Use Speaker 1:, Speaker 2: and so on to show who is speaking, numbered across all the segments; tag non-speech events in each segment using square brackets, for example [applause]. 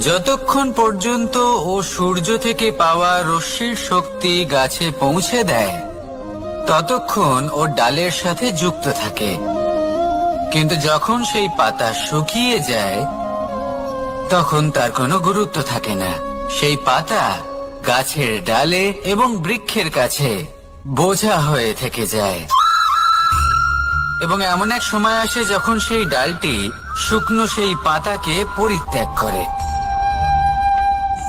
Speaker 1: যতক্ষণ পর্যন্ত ও সূর্য থেকে পাওয়া রশ্মির শক্তি গাছে পৌঁছে দেয়, ততক্ষণ ও ডালের সাথে যুক্ত থাকে। কিন্তু যখন সেই পাতা শুকিয়ে যায়, তখন তার কোনো গুরুত্ব থাকে না। সেই পাতা গাছের ডালে এবং বৃক্ষের কাছে বোঝা হয়ে থেকে যায়। এবং এমন এক সময় আসে যখন সেই ডালটি শুকনো সেই পাতাকে পরিত্যাগ করে।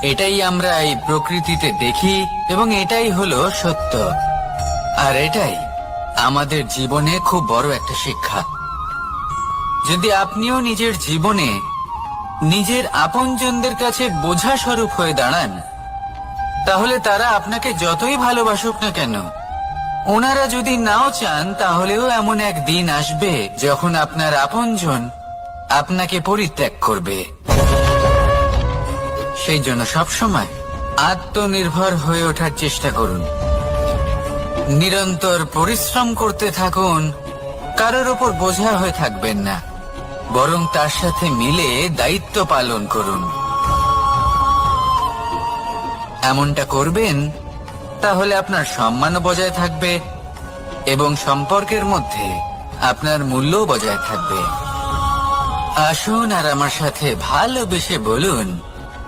Speaker 1: এটাই আমরা এই প্রকৃতিতে দেখি এবং এটাই হলো সত্য। আর এটাই আমাদের জীবনে খুব বড় একটা শিক্ষা। যদি আপনিও নিজের জীবনে নিজের আপনজনদের কাছে বোঝা স্বরূপ হয়ে দাঁড়ান, তাহলে তারা আপনাকে যতই ভালোবাসুক না কেন, ওনারা যদি নাও চান, তাহলেও এমন এক দিন আসবে যখন আপনার আপনজন আপনাকে পরিত্যাগ করবে। সেই জন্য সবসময় আত্মনির্ভর হয়ে ওঠার চেষ্টা করুন। নিরন্তর পরিশ্রম করতে থাকুন, কারোর ওপর বোঝা হয়ে থাকবেন না, বরং তার সাথে মিলে দায়িত্ব পালন করুন। এমনটা করবেন, তাহলে আপনার সম্মানও বজায় থাকবে এবং সম্পর্কের মধ্যে আপনার মূল্যও বজায় থাকবে। আসুন আর আমার সাথে ভালোবেসে বলুন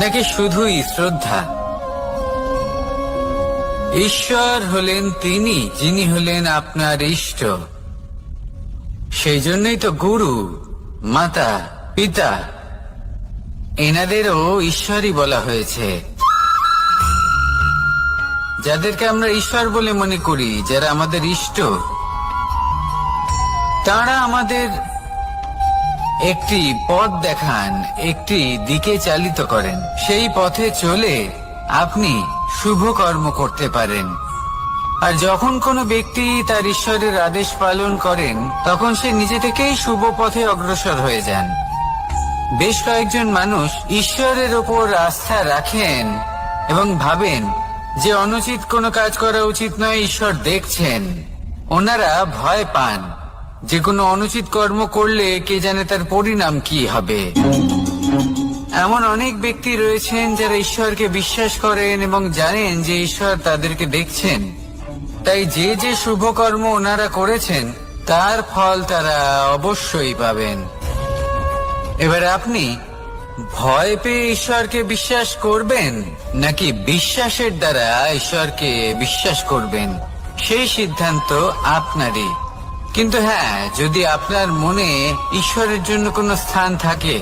Speaker 1: নাকি শুধুই শ্রদ্ধা? ঈশ্বর হলেন তিনি, যিনি হলেন আপনার ইষ্ট। সেই জন্যই তো গুরু, মাতা, পিতা, এনাদেরও ঈশ্বরই বলা হয়েছে। যাদেরকে আমরা ঈশ্বর বলে মনে করি, যারা আমাদের ইষ্ট, তারা আমাদের একটি পথ দেখান, একটি দিকে চালিত করেন। সেই পথে চলে আপনি শুভ কর্ম করতে পারেন। আর যখন কোনো ব্যক্তি তার ঈশ্বরের আদেশ পালন করেন, তখন সে নিজে থেকেই শুভ পথে অগ্রসর হয়ে যান। বেশ কয়েকজন মানুষ ঈশ্বরের ওপর আস্থা রাখেন এবং ভাবেন যে অনুচিত কোনো কাজ করা উচিত নয়, ঈশ্বর দেখছেন। ওনারা ভয় পান। যে কোনো অনুচিত কর্ম করলে কে জানে তার পরিণাম কি হবে। এমন অনেক ব্যক্তি রয়েছেন যারা ঈশ্বরকে বিশ্বাস করেন এবং জানেন যে ঈশ্বর তাদেরকে দেখছেন। তাই যে যে শুভ কর্ম ওনারা করেছেন, তার ফল তারা অবশ্যই পাবেন। এবার আপনি ভয় পেয়ে ঈশ্বরকে বিশ্বাস করবেন, নাকি বিশ্বাসের দ্বারা ঈশ্বরকে বিশ্বাস করবেন? সেই সিদ্ধান্ত আপনারই। কিন্তু হ্যাঁ যদি আপনার মনে ঈশ্বরের জন্য কোনো স্থান থাকে,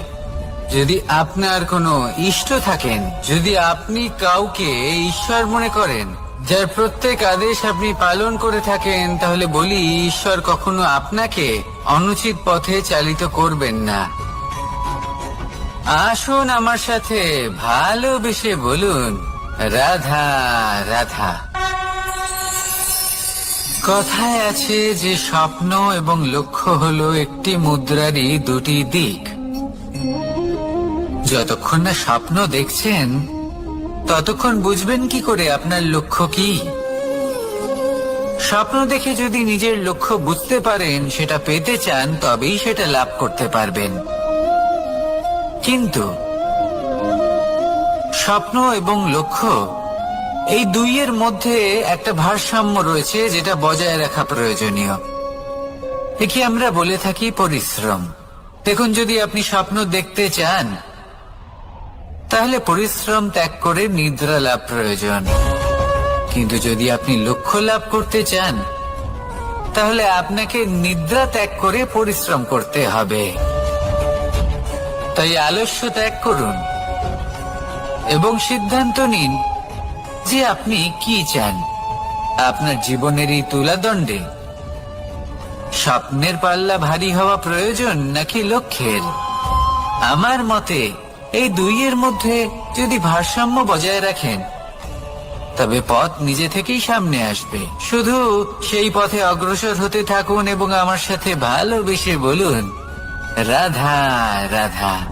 Speaker 1: যদি আপনার কোনো ইষ্ট থাকেন, যদি আপনি কাউকে ঈশ্বর মনে করেন, যার প্রত্যেক আদেশ আপনি পালন করে থাকেন, তাহলে বলি ঈশ্বর কখনো আপনাকে অনুচিত পথে চালিত করবেন না। আসুন আমার সাথে ভালোবেসে বলুন, রাধা রাধা। কথায় আছে যে স্বপ্ন এবং লক্ষ্য হলো একটি মুদ্রারই দুটি দিক। যতক্ষণ না স্বপ্ন দেখছেন, ততক্ষণ বুঝবেন কি করে আপনার লক্ষ্য কি। স্বপ্ন দেখে যদি নিজের লক্ষ্য বুঝতে পারেন, সেটা পেতে চান, তবেই সেটা লাভ করতে পারবেন। কিন্তু, স্বপ্ন এবং লক্ষ্য এই দুইয়ের মধ্যে একটা ভারসাম্য রয়েছে যেটা বজায় রাখা প্রয়োজনীয়। একে আমরা বলে থাকি পরিশ্রম। দেখুন, যদি আপনি স্বপ্ন দেখতে চান, তাহলে পরিশ্রম ত্যাগ করে নিদ্রা লাভ প্রয়োজন। কিন্তু যদি আপনি লক্ষ্য লাভ করতে চান, তাহলে আপনাকে নিদ্রা ত্যাগ করে পরিশ্রম করতে হবে। তাই আলস্য ত্যাগ করুন এবং সিদ্ধান্ত নিন যে আপনি কি চান? আপনার জীবনের এই তুলাদণ্ডে? স্বপ্নের পাল্লা ভারী হওয়া প্রয়োজন নাকি লক্ষ্যের? আমার মতে, এই দুইয়ের মধ্যে যদি ভারসাম্য বজায় রাখেন, তবে পথ নিজে থেকেই সামনে আসবে। শুধু সেই পথে অগ্রসর হতে থাকুন এবং আমার সাথে ভালোবেসে বলুন, রাধা রাধা।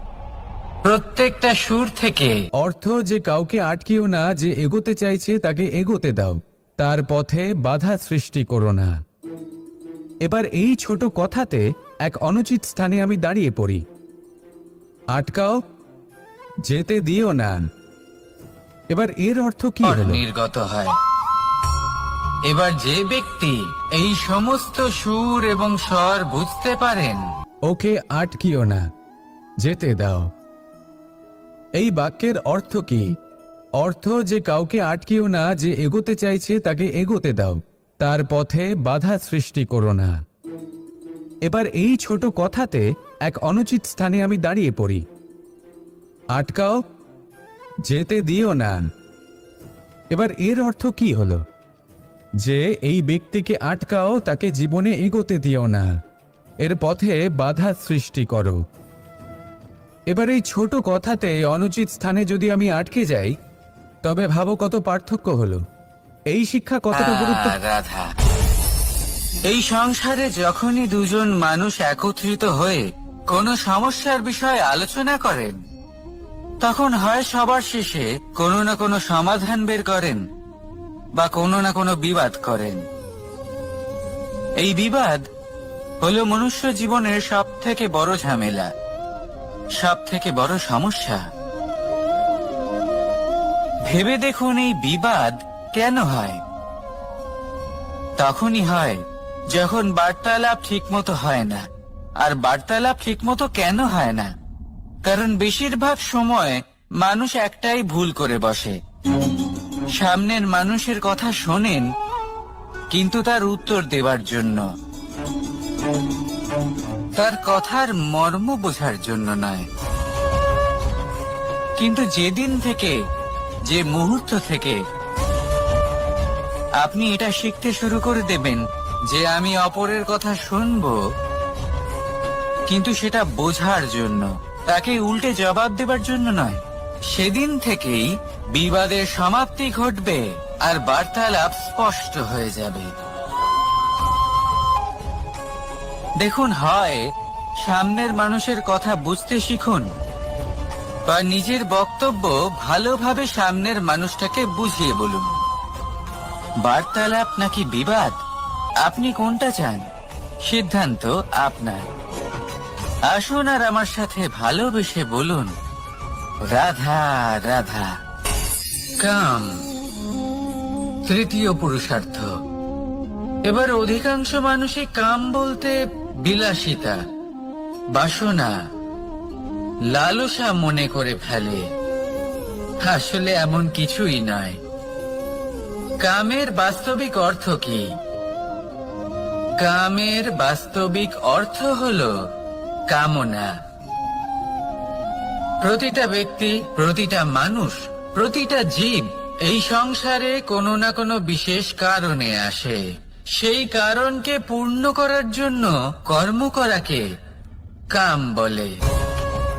Speaker 1: প্রত্যেকটা সুর থেকে।
Speaker 2: অর্থ যে কাউকে আটকিও না যে এগোতে চাইছে তাকে এগোতে দাও। তার পথে বাধা সৃষ্টি করো না। এবার এই ছোট কথাতে এক অনুচিত স্থানে আমি দাঁড়িয়ে পড়ি। আটকাও যেতে দিও না। এবার এর অর্থ কি হলো?
Speaker 1: নির্গত হয়। এবার যে ব্যক্তি এই সমস্ত সুর এবং স্বর বুঝতে পারেন
Speaker 2: ওকে আটকিও না। যেতে দাও। এই বাক্যের অর্থ কি? অর্থ যে কাউকে আটকিও না, যে এগোতে চাইছে তাকে এগোতে দাও। তার পথে বাধা সৃষ্টি করো না। এবার এই ছোট কথাতে এক অনুচিত স্থানে আমি দাঁড়িয়ে পড়ি। আটকাও, যেতে দিও না। এবার এর অর্থ কি হলো? যে এই ব্যক্তিকে আটকাও, তাকে জীবনে এগোতে দিও না। এর পথে বাধা সৃষ্টি করো। এবার এই ছোট কথাতে অনুচিত স্থানে যদি আমি আটকে যাই তবে ভাবো কত পার্থক্য হলো। এই শিক্ষা কতটা গুরুত্ব
Speaker 1: রাধা। এই সংসারে যখনই দুজন মানুষ একত্রিত হয়ে কোনো সমস্যার বিষয়ে আলোচনা করেন তখন হয় সবার শেষে কোনো না কোনো সমাধান বের করেন বা কোনো না কোনো বিবাদ করেন। এই বিবাদ হলো মনুষ্য জীবনের সব থেকে বড় ঝামেলা। সব থেকে বড় সমস্যা। ভেবে দেখুন এই বিবাদ কেন হয়? তখনই হয় যখন বার্তালাপ ঠিকমতো হয় না। আর বার্তালাপ ঠিকমতো কেন হয় না? কারণ বেশিরভাগ সময় মানুষ একটাই ভুল করে বসে। সামনের মানুষের কথা শোনেন, কিন্তু তার উত্তর দেওয়ার জন্য। তার কথার মর্ম বোঝার জন্য নয়। কিন্তু যেদিন থেকে, যে মুহূর্ত থেকে আপনি এটা শিখতে শুরু করে দেবেন যে আমি অপরের কথা শুনব, কিন্তু সেটা বোঝার জন্য, তাকে উল্টে জবাব দেবার জন্য নয়। সেদিন থেকেই বিবাদের সমাপ্তি ঘটবে আর বার্তালাপ স্পষ্ট হয়ে যাবে। দেখুন, হয়, সামনের মানুষের কথা বুঝতে শিখুন বা নিজের বক্তব্য ভালোভাবে সামনের মানুষটাকে বুঝিয়ে বলুন। বার্তালাপ নাকি বিবাদ? আপনি কোনটা চান? সিদ্ধান্ত আপনার। আসুন আর আমার সাথে ভালোবেসে বলুন, রাধা রাধা, কাম, তৃতীয় পুরুষার্থ। এবার অধিকাংশ মানুষই কাম বলতে বিলাসিতা, বাসনা, লালসা মনে করে ফেলে। আসলে এমন কিছুই নয়। কামের বাস্তবিক অর্থ কি? কামের বাস্তবিক অর্থ হল কামনা। প্রতিটা ব্যক্তি, প্রতিটা মানুষ, প্রতিটা জীব এই সংসারে কোনো না কোনো বিশেষ কারণে আসে। সেই কারণকে পূর্ণ করার জন্য কর্ম করাকে কাম বলে।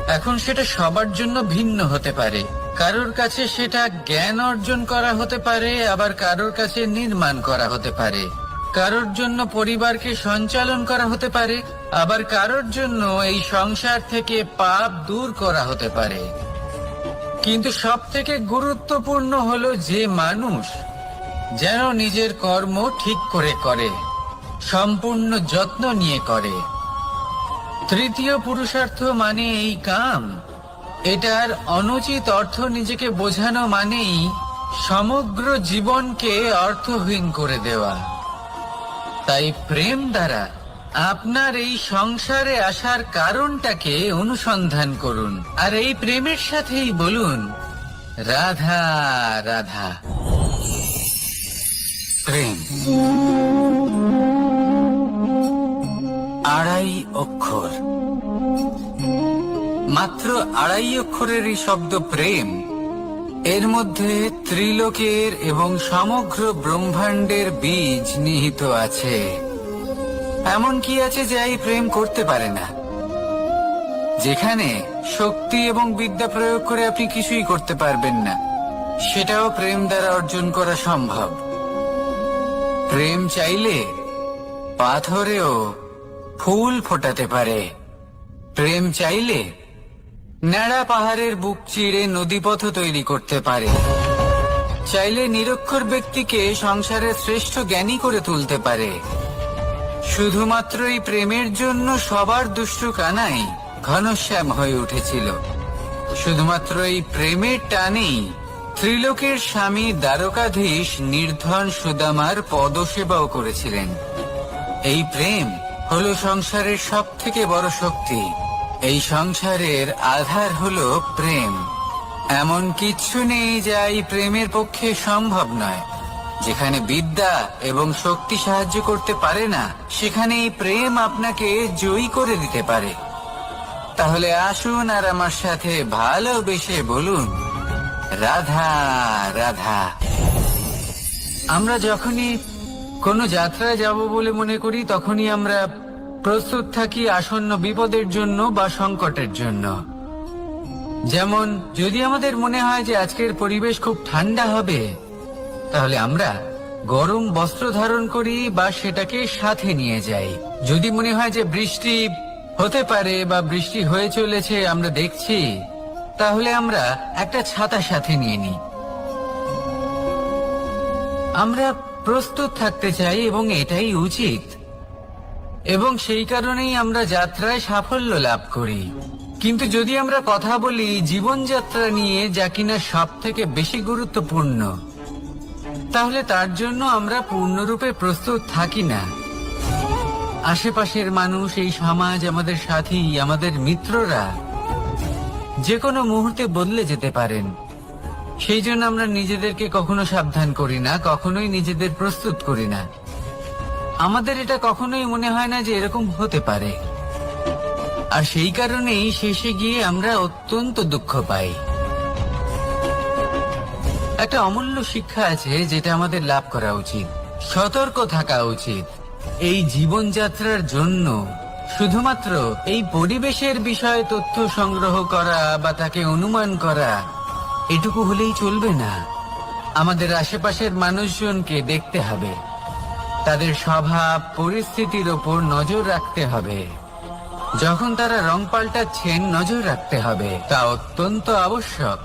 Speaker 1: এখন সেটা সবার জন্য ভিন্ন হতে পারে। কারোর কাছে সেটা জ্ঞান অর্জন করা হতে পারে, আবার কারোর কাছে নির্মাণ করা হতে পারে। কারোর জন্য পরিবারকে সঞ্চালন করা হতে পারে, আবার কারোর জন্য এই সংসার থেকে পাপ দূর করা হতে পারে। কিন্তু সব থেকে গুরুত্বপূর্ণ হলো যে মানুষ যেন নিজের কর্ম ঠিক করে করে, সম্পূর্ণ যত্ন নিয়ে করে। তৃতীয় পুরুষার্থ মানে এই কাম। এটার অনুচিত অর্থ নিজেকে বোঝানো মানেই সমগ্র জীবনকে অর্থহীন করে দেওয়া। তাই প্রেম দ্বারা আপনার এই সংসারে আসার কারণটাকে অনুসন্ধান করুন। আর এই প্রেমের সাথেই বলুন, রাধা রাধা। প্রেম। আড়াই অক্ষর। মাত্র আড়াই অক্ষরের এই শব্দ প্রেম। এর মধ্যে ত্রিলোকের এবং সমগ্র ব্রহ্মাণ্ডের বীজ নিহিত আছে। এমন কি আছে যে এই প্রেম করতে পারে না? যেখানে শক্তি এবং বিদ্যা প্রয়োগ করে আপনি কিছুই করতে পারবেন না। সেটাও প্রেম দ্বারা অর্জন করা সম্ভব। প্রেম চাইলে পাথরেও ফুল ফোটাতে পারে। প্রেম চাইলে ন্যাড়া পাহাড়ের বুক চিড়ে নদীপথ তৈরি করতে পারে। চাইলে নিরক্ষর ব্যক্তিকে সংসারের শ্রেষ্ঠ জ্ঞানী করে তুলতে পারে। শুধুমাত্র এই প্রেমের জন্য সবার দুষ্টু কানাই ঘনশ্যাম হয়ে উঠেছিল। শুধুমাত্র এই প্রেমের টানেই ত্রিলোকের স্বামী দ্বারকাধীশ নির্ধন সুদামার পদসেবাও করেছিলেন। এই প্রেম হলো সংসারের সব থেকে বড় শক্তি। এই সংসারের আধার হলো প্রেম। এমন কিচ্ছু নেই যা এই প্রেমের পক্ষে সম্ভব নয়। যেখানে বিদ্যা এবং শক্তি সাহায্য করতে পারে না সেখানে এই প্রেম আপনাকে জয়ী করে দিতে পারে। তাহলে আসুন আর আমার সাথে ভালোবেসে বলুন রাধা রাধা। আমরা যখনই কোনো যাত্রায় যাব বলে মনে করি, তখনই আমরা প্রস্তুত থাকি আসন্ন বিপদের জন্য বা সংকটের জন্য। যেমন, যদি আমাদের মনে হয় যে আজকের পরিবেশ খুব ঠান্ডা হবে, তাহলে আমরা গরম বস্ত্র ধারণ করি বা সেটাকে সাথে নিয়ে যাই। যদি মনে হয় যে বৃষ্টি হতে পারে বা বৃষ্টি হয়ে চলেছে, আমরা দেখছি তাহলে আমরা একটা ছাতা সাথে নিয়ে নিই। আমরা প্রস্তুত থাকতে চাই এবং এটাই উচিত। এবং সেই কারণেই আমরা যাত্রায় সাফল্য লাভ করি। কিন্তু যদি আমরা কথা বলি, জীবনযাত্রা নিয়ে যা কিনা সব থেকে বেশি গুরুত্বপূর্ণ, তাহলে তার জন্য আমরা পূর্ণরূপে প্রস্তুত থাকি না। আশেপাশের মানুষ, এই সমাজ, আমাদের সাথী, আমাদের মিত্ররা যে কোনো মুহূর্তে বদলে যেতে পারেন। সেই জন্য আমরা নিজেদেরকে কখনো সাবধান করি না, কখনোই নিজেদের প্রস্তুত করি না। আমাদের এটা কখনোই মনে হয় না যে এরকম হতে পারে। আর সেই কারণেই শেষে গিয়ে আমরা অত্যন্ত দুঃখ পাই। একটা অমূল্য শিক্ষা আছে যেটা আমাদের লাভ করা উচিত। সতর্ক থাকা উচিত। এই জীবনযাত্রার জন্য শুধুমাত্র এই পরিবেশের বিষয়ে তথ্য সংগ্রহ করা বা তাকে অনুমান করা, এটুকু হলেই চলবে না। আমাদের আশেপাশের মানুষজনকে দেখতে হবে। তাদের স্বভাব, পরিস্থিতির ওপর নজর রাখতে হবে। যখন তারা রং পাল্টাচ্ছেন, নজর রাখতে হবে। তা অত্যন্ত আবশ্যক।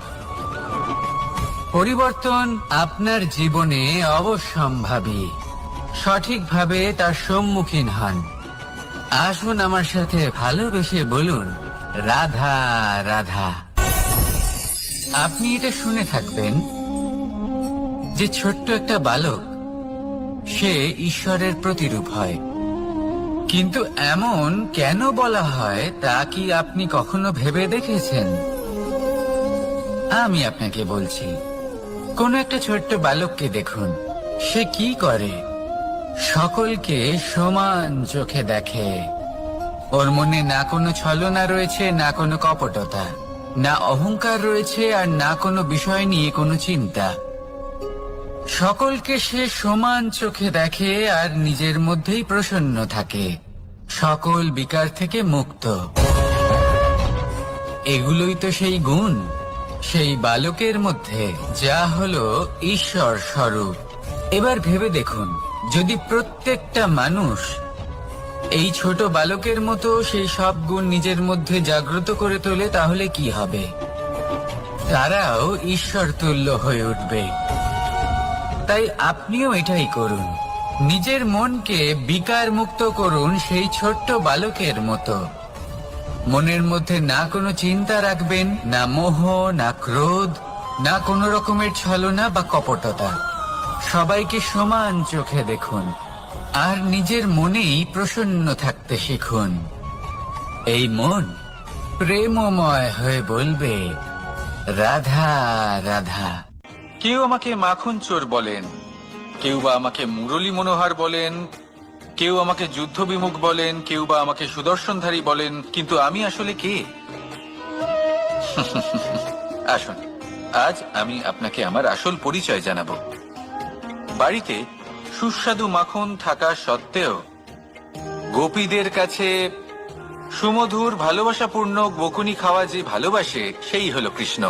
Speaker 1: পরিবর্তন আপনার জীবনে অবশ্যম্ভাবী। সঠিকভাবে তার সম্মুখীন হন। আসুন আমার সাথে ভালোবেসে বলুন, রাধা রাধা। আপনি এটা শুনে থাকবেন যে ছোট্ট একটা বালক, সে ঈশ্বরের প্রতিরূপ হয়। কিন্তু এমন কেন বলা হয়, তা কি আপনি কখনো ভেবে দেখেছেন? আমি আপনাকে বলছি, কোন একটা ছোট্ট বালককে দেখুন, সে কি করে? সকলকে সমান চোখে দেখে। ওর মনে না কোনো ছলনা রয়েছে, না কোনো কপটতা, না অহংকার রয়েছে, আর না কোনো বিষয় নিয়ে কোনো চিন্তা। সকলকে সে সমান চোখে দেখে, আর নিজের মধ্যেই প্রসন্ন থাকে। সকল বিকার থেকে মুক্ত। এগুলোই তো সেই গুণ, সেই বালকের মধ্যে, যা হলো ঈশ্বর স্বরূপ। এবার ভেবে দেখুন। যদি প্রত্যেকটা মানুষ এই ছোট বালকের মতো সেই সব গুণ নিজের মধ্যে জাগ্রত করে তোলে, তাহলে কি হবে? তারাও ঈশ্বর তুল্য হয়ে উঠবে। তাই আপনিও এটাই করুন। নিজের মনকে বিকার মুক্ত করুন সেই ছোট্ট বালকের মতো। মনের মধ্যে না কোনো চিন্তা রাখবেন, না মোহ, না ক্রোধ, না কোনো রকমের ছলনা বা কপটতা। সবাইকে সমান চোখে দেখুন, আর নিজের মনেই প্রসন্ন থাকতে শিখুন। এই মন প্রেমময় হয়ে বলবে, রাধা রাধা।
Speaker 2: কেউ আমাকে মাখন চোর বলেন, কেউ বা আমাকে মুরলী মনোহর বলেন, কেউ আমাকে যুদ্ধ বিমুখ বলেন, কেউ বা আমাকে সুদর্শনধারী বলেন, কিন্তু আমি আসলে কে? [laughs] আসুন, আজ আমি আপনাকে আমার আসল পরিচয় জানাব। বাড়িতে সুস্বাদু মাখন থাকা সত্ত্বেও গোপীদের কাছে সুমধুর ভালোবাসাপূর্ণ বকুনি খাওয়া যে ভালোবাসে, সেই হলো কৃষ্ণ।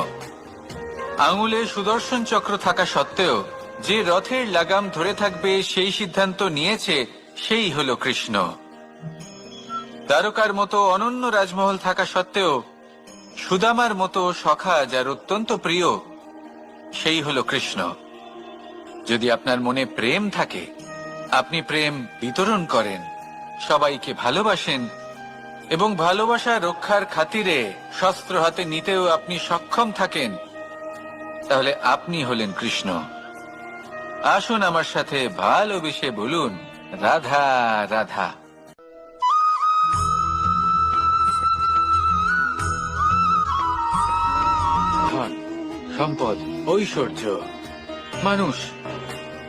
Speaker 2: আঙুলে সুদর্শন চক্র থাকা সত্ত্বেও যে রথের লাগাম ধরে থাকবে, সেই সিদ্ধান্ত নিয়েছে, সেই হলো কৃষ্ণ। তারকার মতো অনন্য রাজমহল থাকা সত্ত্বেও সুদামার মতো সখা যার অত্যন্ত প্রিয়, সেই হলো কৃষ্ণ। যদি আপনার মনে প্রেম থাকে, আপনি প্রেম বিতরণ করেন, সবাইকে ভালোবাসেন এবং ভালোবাসা রক্ষার খাতিরে শস্ত্র হাতে নিতেও আপনি সক্ষম থাকেন, তাহলে আপনি হলেন কৃষ্ণ। আসুন আমার সাথে ভালোবেসে বলুন, রাধা রাধা। সম্পদ, ঐশ্বর্য, মানুষ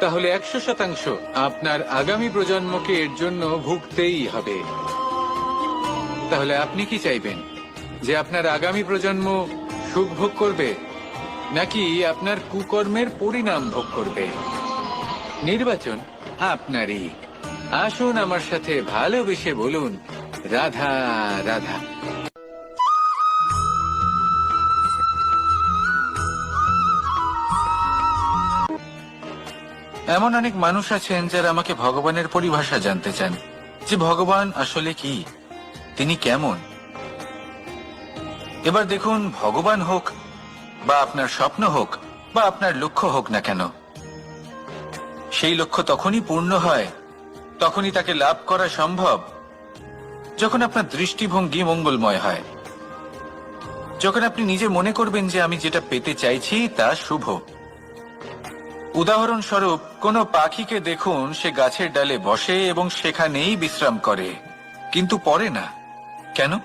Speaker 2: তাহলে একশো শতাংশ আপনার আগামী প্রজন্মকে এর জন্য ভুগতেই হবে। তাহলে আপনি কি চাইবেন? যে আপনার আগামী প্রজন্ম সুখ ভোগ করবে, নাকি আপনার কুকর্মের পরিণাম ভোগ করবে? নির্বাচন আপনারই। আসুন আমার সাথে ভালোবেসে বলুন, রাধা রাধা। এমন অনেক মানুষ আছেন যারা আমাকে ভগবানের পরিভাষা জানতে চান। যে ভগবান আসলে কি? তিনি কেমন? এবার দেখুন ভগবান হোক, বা আপনার স্বপ্ন হোক, বা আপনার লক্ষ্য হোক না কেন। সেই লক্ষ্য তখনই পূর্ণ হয়, তখনই তাকে লাভ করা সম্ভব, যখন আপনার দৃষ্টিভঙ্গি মঙ্গলময় হয়। যখন আপনি নিজে মনে করবেন যে আমি যেটা পেতে চাইছি তা শুভ। উদাহরণস্বরূপ, কোনো পাখিকে দেখুন, সে গাছের ডালে বসে এবং সেখানেই বিশ্রাম করে, কিন্তু পরে না। কেন?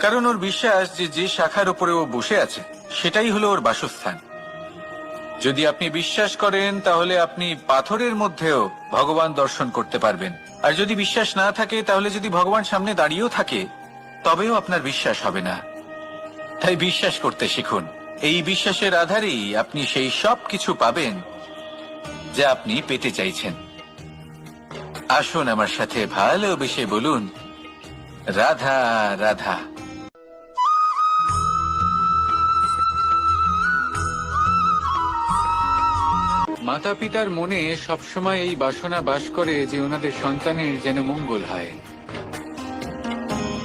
Speaker 2: কারণ ওর বিশ্বাস যে যে শাখার উপরে ও বসে আছে, সেটাই হলো ওর বাসস্থান। যদি আপনি বিশ্বাস করেন, তাহলে আপনি পাথরের মধ্যেও ভগবান দর্শন করতে পারবেন। আর যদি বিশ্বাস না থাকে, তাহলে যদি ভগবান সামনে দাঁড়িয়েও থাকে, তবেও আপনার বিশ্বাস হবে না। তাই বিশ্বাস করতে শিখুন। এই বিশ্বাসের আধারেই আপনি সেই সব কিছু পাবেন যা আপনি পেতে চাইছেন। আসুন আমার সাথে ভালোবেসে বলুন, রাধা রাধা। মাতা পিতার মনে সবসময় এই বাসনা বাস করে যে ওনাদের সন্তানের যেন মঙ্গল হয়।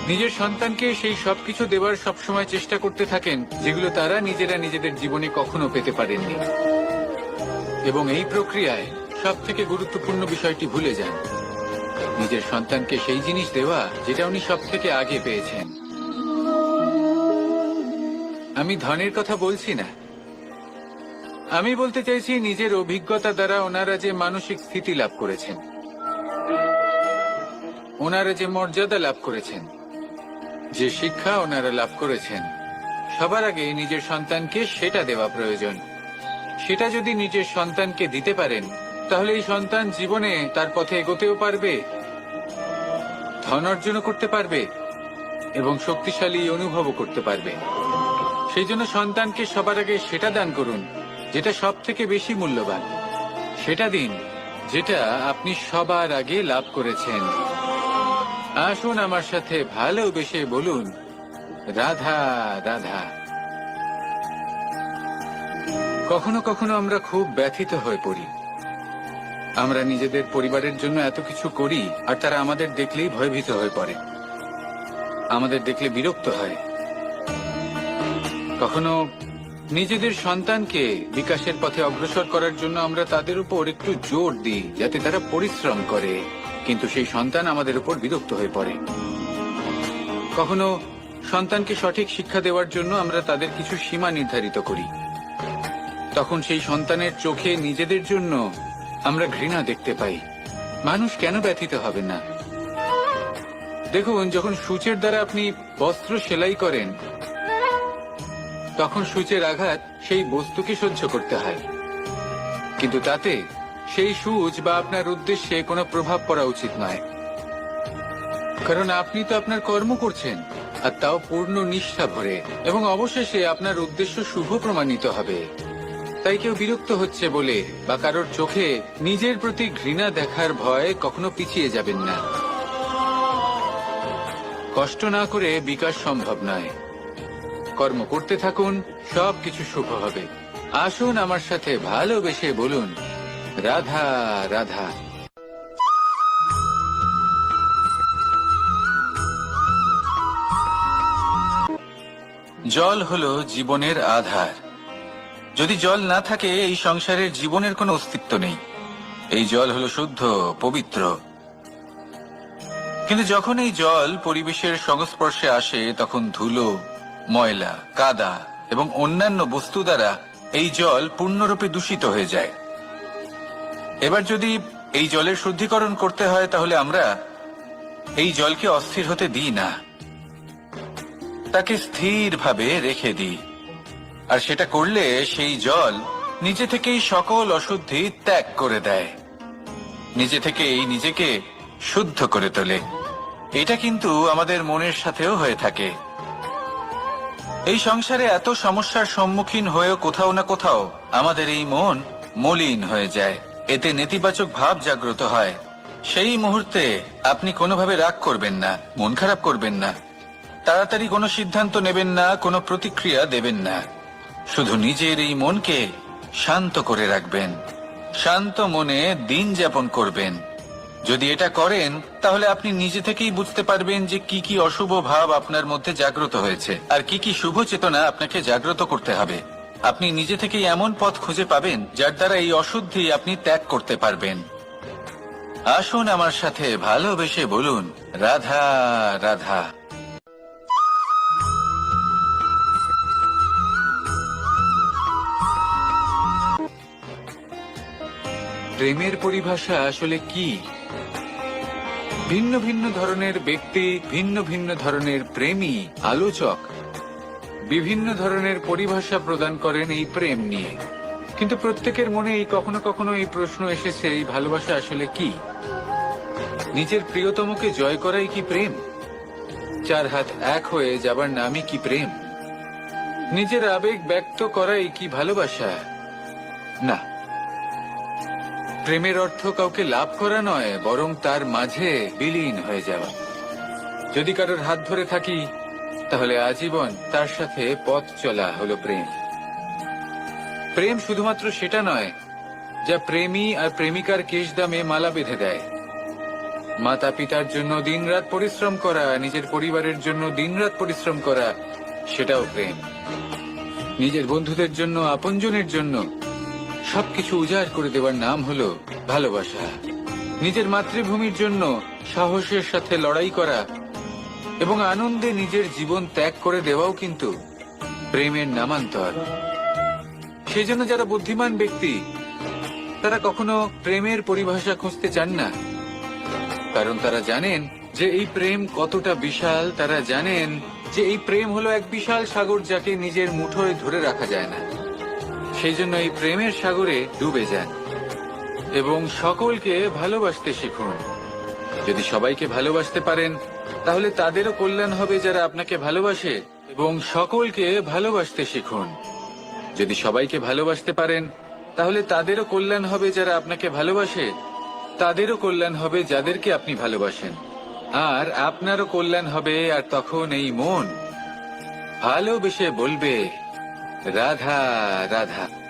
Speaker 2: নিজের সন্তানকে সেই সবকিছু দেওয়ার সবসময় চেষ্টা করতে থাকেন, যেগুলো তারা নিজেরা নিজেদের জীবনে কখনো পেতে পারেননি। এবং এই প্রক্রিয়ায় সব থেকে গুরুত্বপূর্ণ বিষয়টি ভুলে যান। নিজের সন্তানকে সেই জিনিস দেওয়া, যেটা উনি সব থেকে আগে পেয়েছেন। আমি ধনের কথা বলছি না। আমি বলতে চাইছি নিজের অভিজ্ঞতা দ্বারা ওনারা যে মানসিক স্থিতি লাভ করেছেন। ওনারা যে মর্যাদা লাভ করেছেন। যে শিক্ষা ওনারা লাভ করেছেন, সবার আগে নিজের সন্তানকে সেটা দেওয়া প্রয়োজন। সেটা যদি নিজের সন্তানকে দিতে পারেন, তাহলে এই সন্তান জীবনে তার পথে এগোতেও পারবে, ধন অর্জনও করতে পারবে, এবং শক্তিশালী অনুভবও করতে পারবে। সেই জন্য সন্তানকে সবার আগে সেটা দান করুন, যেটা সব থেকে বেশি মূল্যবান। সেটা দিন, যেটা আপনি সবার আগে লাভ করেছেন। আসুন আমার সাথে ভালোবেসে বলুন। রাধা রাধা। কখনো কখনো আমরা খুব ব্যথিত হয়ে পড়ি। আমরা নিজেদের পরিবারের জন্য এত কিছু করি, আর তারা আমাদের দেখলেই ভয়ভীত হয়ে পড়ে। আমাদের দেখলে বিরক্ত হয়। কখনো নিজেদের সন্তানকে বিকাশের পথে অগ্রসর করার জন্য আমরা তাদের উপর একটু জোর দিই, যাতে তারা পরিশ্রম করে। কিন্তু সেই সন্তান আমাদের উপর বিরক্ত হয়ে পড়ে। কখনো সন্তানকে সঠিক শিক্ষা দেওয়ার জন্য আমরা তাদের কিছু সীমা নির্ধারিত করি। তখন সেই সন্তানের চোখে নিজেদের জন্য আমরা ঘৃণা দেখতে পাই। মানুষ কেন ব্যথিত হবে না? দেখুন, যখন সূচের দ্বারা আপনি বস্ত্র সেলাই করেন, তখন সূচের আঘাত সেই বস্তুকে সহ্য করতে হয়। কিন্তু তাতে সেই সূচ বা আপনার উদ্দেশ্যে কোনো প্রভাব পড়া উচিত নয়। কারণ আপনি তো আপনার কর্ম করছেন, আর তাও পূর্ণ নিষ্ঠা ভরে, এবং অবশেষে আপনার উদ্দেশ্য শুভ প্রমাণিত হবে। তাই কেউ বিরক্ত হচ্ছে বলে, বা কারোর চোখে নিজের প্রতি ঘৃণা দেখার ভয় কখনো পিছিয়ে যাবেন না। কষ্ট না করে বিকাশ সম্ভব নয়। কর্ম করতে থাকুন সব কিছু শুভ হবে। আসুন আমার সাথে ভালোবেসে বলুন রাধা রাধা। জল হলো জীবনের আধার। যদি জল না থাকে, এই সংসারের জীবনের কোনো অস্তিত্ব নেই। এই জল হলো শুদ্ধ, পবিত্র। কিন্তু যখন এই জল পরিবেশের সংস্পর্শে আসে, তখন ধুলো, ময়লা, কাদা এবং অন্যান্য বস্তু দ্বারা এই জল পূর্ণরূপে দূষিত হয়ে যায়। এবার যদি এই জলের শুদ্ধিকরণ করতে হয়, তাহলে আমরা এই জলকে অস্থির হতে দিই না। তাকে স্থিরভাবে রেখে দিই। আর সেটা করলে সেই জল নিজে থেকেই সকল অশুদ্ধি ত্যাগ করে দেয়। নিজে থেকেই নিজেকে শুদ্ধ করে তোলে। এটা কিন্তু আমাদের মনের সাথেও হয়ে থাকে। এই সংসারে এত সমস্যার সম্মুখীন হয়েও কোথাও না কোথাও আমাদের এই মন মলিন হয়ে যায়। এতে নেতিবাচক ভাব জাগ্রত হয়। সেই মুহূর্তে আপনি কোনোভাবে রাগ করবেন না, মন খারাপ করবেন না। তাড়াতাড়ি কোনো সিদ্ধান্ত নেবেন না, কোনো প্রতিক্রিয়া দেবেন না। শুধু নিজের এই মনকে শান্ত করে রাখবেন। শান্ত মনে দিন যাপন করবেন। যদি এটা করেন, তাহলে আপনি নিজে থেকেই বুঝতে পারবেন যে কি কি অশুভ ভাব আপনার মধ্যে জাগ্রত হয়েছে, আর কি কি শুভ চেতনা আপনাকে জাগ্রত করতে হবে। আপনি নিজে থেকেই এমন পথ খুঁজে পাবেন যার দ্বারা এই অশুদ্ধি আপনি ত্যাগ করতে পারবেন। আসুন আমার সাথে ভালোবেসে বলুন, রাধা রাধা। প্রেমের পরিভাষা আসলে কি? ভিন্ন ভিন্ন ধরনের ব্যক্তি, ভিন্ন ভিন্ন ধরনের প্রেমী, আলোচক। বিভিন্ন ধরনের পরিভাষা প্রদান করেন এই প্রেম নিয়ে। কিন্তু প্রত্যেকের মনে এই কখনো কখনো এই প্রশ্ন এসেছে, এই ভালোবাসা আসলে কি? নিজের প্রিয়তমকে জয় করাই কি প্রেম? চার হাত এক হয়ে যাবার নামই কি প্রেম? নিজের আবেগ ব্যক্ত করাই কি ভালোবাসা? না। প্রেমের অর্থ কাউকে লাভ করা নয়, বরং তার মাঝে বিলীন হয়ে যাওয়া। যদি কারোর হাত ধরে থাকি তাহলে আজীবন তার সাথে পথ চলা হলো প্রেম। প্রেম শুধুমাত্র সেটা নয়, যা প্রেমী আর প্রেমিকার কেশ দামে মালা বেঁধে দেয়। মাতা পিতার জন্য দিনরাত পরিশ্রম করা, নিজের পরিবারের জন্য দিনরাত পরিশ্রম করা, সেটাও প্রেম। নিজের বন্ধুদের জন্য, আপনজনের জন্য সবকিছু উজাড় করে দেওয়ার নাম হলো ভালোবাসা। নিজের মাতৃভূমির জন্য সাহসের সাথে লড়াই করা এবং আনন্দে নিজের জীবন ত্যাগ করে দেওয়াও কিন্তু প্রেমের নামান্তর। সেই জন্য যারা বুদ্ধিমান ব্যক্তি, তারা কখনো প্রেমের পরিভাষা খুঁজতে চান না। কারণ তারা জানেন যে এই প্রেম কতটা বিশাল, তারা জানেন যে এই প্রেম হলো এক বিশাল সাগর যাকে নিজের মুঠোয় ধরে রাখা যায় না। সেই জন্য এই প্রেমের সাগরে ডুবে যান এবং সকলকে ভালোবাসতে শিখুন। যদি সবাইকে ভালোবাসতে পারেন তাহলে তাদেরও কল্যাণ হবে যারা আপনাকে ভালোবাসে এবং সকলকে ভালোবাসতে শিখুন। যদি সবাইকে ভালোবাসতে পারেন, তাহলে তাদেরও কল্যাণ হবে যারা আপনাকে ভালোবাসে, তাদেরও কল্যাণ হবে যাদেরকে আপনি ভালোবাসেন। আর আপনারও কল্যাণ হবে আর তখন এই মন। ভালোবেসে বলবে, রাধা রাধা।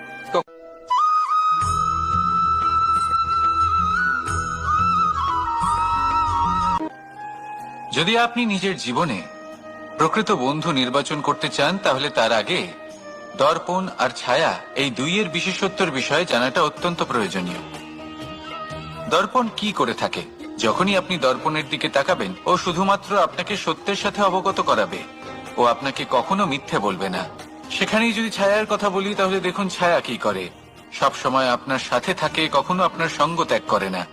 Speaker 2: যদি আপনি নিজের জীবনে প্রকৃত বন্ধু নির্বাচন করতে চান, তাহলে তার আগে দর্পণ আর ছায়া এই দুইয়ের বিশেষত্বর বিষয়ে জানাটা অত্যন্ত প্রয়োজনীয়। দর্পণ কি করে থাকে? যখনই আপনি দর্পণের দিকে তাকাবেন, ও শুধুমাত্র আপনাকে সত্যের সাথে অবগত করাবে, ও আপনাকে কখনো মিথ্যে বলবে না। সেখানেই যদি ছায়ার কথা বলি, তাহলে দেখুন ছায়া কি করে। সব সময় আপনার সাথে থাকে, কখনো আপনার সঙ্গ ত্যাগ করে না।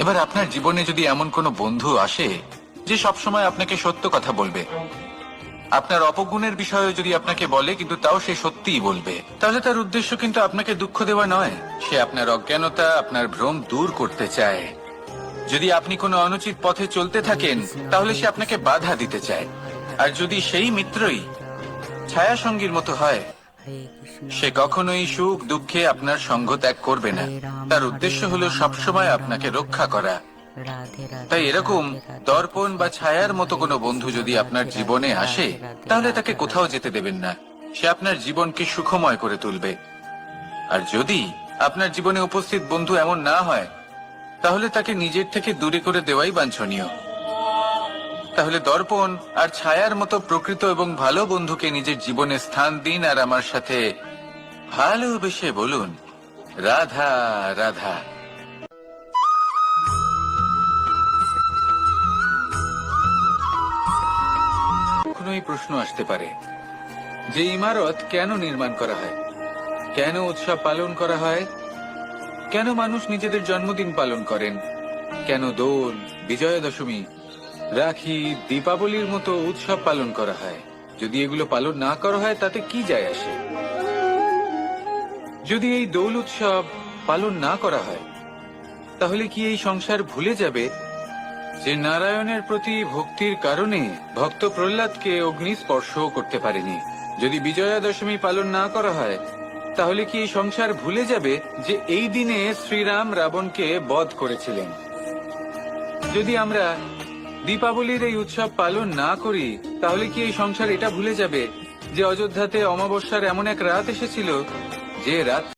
Speaker 2: এবার আপনার জীবনে যদি এমন কোনো বন্ধু আসে যে সবসময় আপনাকে সত্য কথা বলবে। আপনার অপগুণের বিষয়ে যদি আপনাকে বলে, কিন্তু তাও সে সত্যিই বলবে। তাহলে তার উদ্দেশ্য কিন্তু আপনাকে দুঃখ দেওয়া নয়। সে আপনার অজ্ঞানতা, আপনার ভ্রম দূর করতে চায়। যদি আপনি কোনো অনুচিত পথে চলতে থাকেন, তাহলে সে আপনাকে বাধা দিতে চায়। আর যদি সেই মিত্রই ছায়া সঙ্গীর মতো হয় সে কখনোই সুখ দুঃখে আপনার সঙ্গ ত্যাগ করবে না। তার উদ্দেশ্য হলো সবসময় আপনাকে রক্ষা করা। তাই এরকম দর্পণ বা ছায়ার মতো কোনো বন্ধু যদি আপনার জীবনে আসে তাহলে তাকে কোথাও যেতে দেবেন না। সে আপনার জীবনকে সুখময় করে তুলবে। আর যদি আপনার জীবনে উপস্থিত বন্ধু এমন না হয় তাহলে তাকে নিজের থেকে দূরে করে দেওয়াই বাঞ্ছনীয়। তাহলে দর্পণ আর ছায়ার মতো প্রকৃত এবং ভালো বন্ধুকে নিজের জীবনে স্থান দিন আর আমার সাথে ভালোবেসে বলুন, রাধা রাধা। কখনোই প্রশ্ন আসতে পারে, যে ইমারত কেন নির্মাণ করা হয়? কেন উৎসব পালন করা হয়? কেন মানুষ নিজেদের জন্মদিন পালন করেন? কেন দোল বিজয়া দশমী রাখি দীপাবলির মতো উৎসব পালন করা হয়। যদি এগুলো পালন না করা হয়, তাতে কি যায় আসে? যদি এই দোল উৎসব পালন না করা হয়, তাহলে কি এই সংসার ভুলে যাবে? যে নারায়ণের প্রতি ভক্তির কারণে ভক্ত প্রহ্লাদকে অগ্নি স্পর্শ করতে পারেনি। যদি বিজয়া দশমী পালন না করা হয়, তাহলে কি এই সংসার ভুলে যাবে যে এই দিনে শ্রীরাম রাবণকে বধ করেছিলেন? যদি আমরা দীপাবলির এই উৎসব পালন না করি, তাহলে কি এই সংসার এটা ভুলে যাবে যে অযোধ্যাতে অমাবস্যার এমন এক রাত এসেছিল, যে রাত